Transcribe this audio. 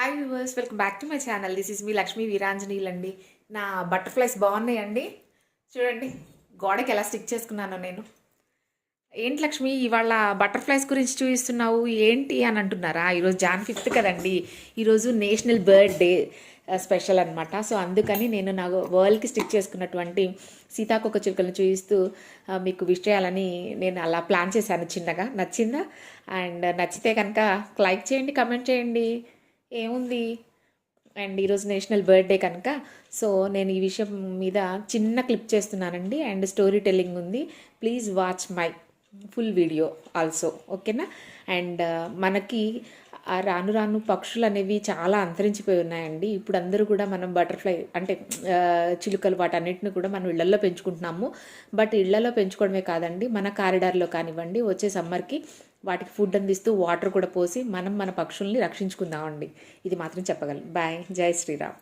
Hi viewers welcome back to my channel this is me Lakshmi వీరాంజనీలండి నా butterflies బాగున్నాయండి. చూడండి గోడకి ఎలా స్టిక్ చేసుకున్నానో నేను. ఏంటి లక్ష్మి ఇవాళ బటర్ఫ్లైస్ గురించి చూపిస్తున్నావు? ఏంటి అని అంటున్నారా? ఈరోజు జాన్ ఫిఫ్త్ కదండి. ఈరోజు నేషనల్ బర్త్డే స్పెషల్ అనమాట సో అందుకని నేను నా వరల్డ్కి స్టిక్ చేసుకున్నటువంటి సీతాకొక చిలుకలను చూపిస్తూ uh, మీకు విష్ చేయాలని నేను అలా ప్లాన్ చేశాను చిన్నగా. నచ్చిందా? అండ్ నచ్చితే కనుక లైక్ చేయండి కమెంట్ చేయండి. ఏముంది? అండ్ ఈరోజు నేషనల్ బర్త్డే కనుక సో నేను ఈ విషయం మీద చిన్న క్లిప్ చేస్తున్నానండి. అండ్ స్టోరీ టెల్లింగ్ ఉంది. Please watch my full video also ఓకేనా? అండ్ uh, మనకి రాను రాను పక్షులు అనేవి చాలా అంతరించిపోయి ఉన్నాయండి. ఇప్పుడు అందరూ కూడా మనం బటర్ఫ్లై అంటే uh, చిలుకలు వాటన్నిటిని కూడా మనం ఇళ్ళలో పెంచుకుంటున్నాము. బట్ ఇళ్ళలో పెంచుకోవడమే కాదండి. మన కారిడార్లో కానివ్వండి వచ్చే సమ్మర్కి వాటికి ఫుడ్ అందిస్తూ వాటర్ కూడా పోసి మనం మన పక్షుల్ని రక్షించుకుందామండి. ఇది మాత్రం చెప్పగలం బాయ్ జై శ్రీరామ్.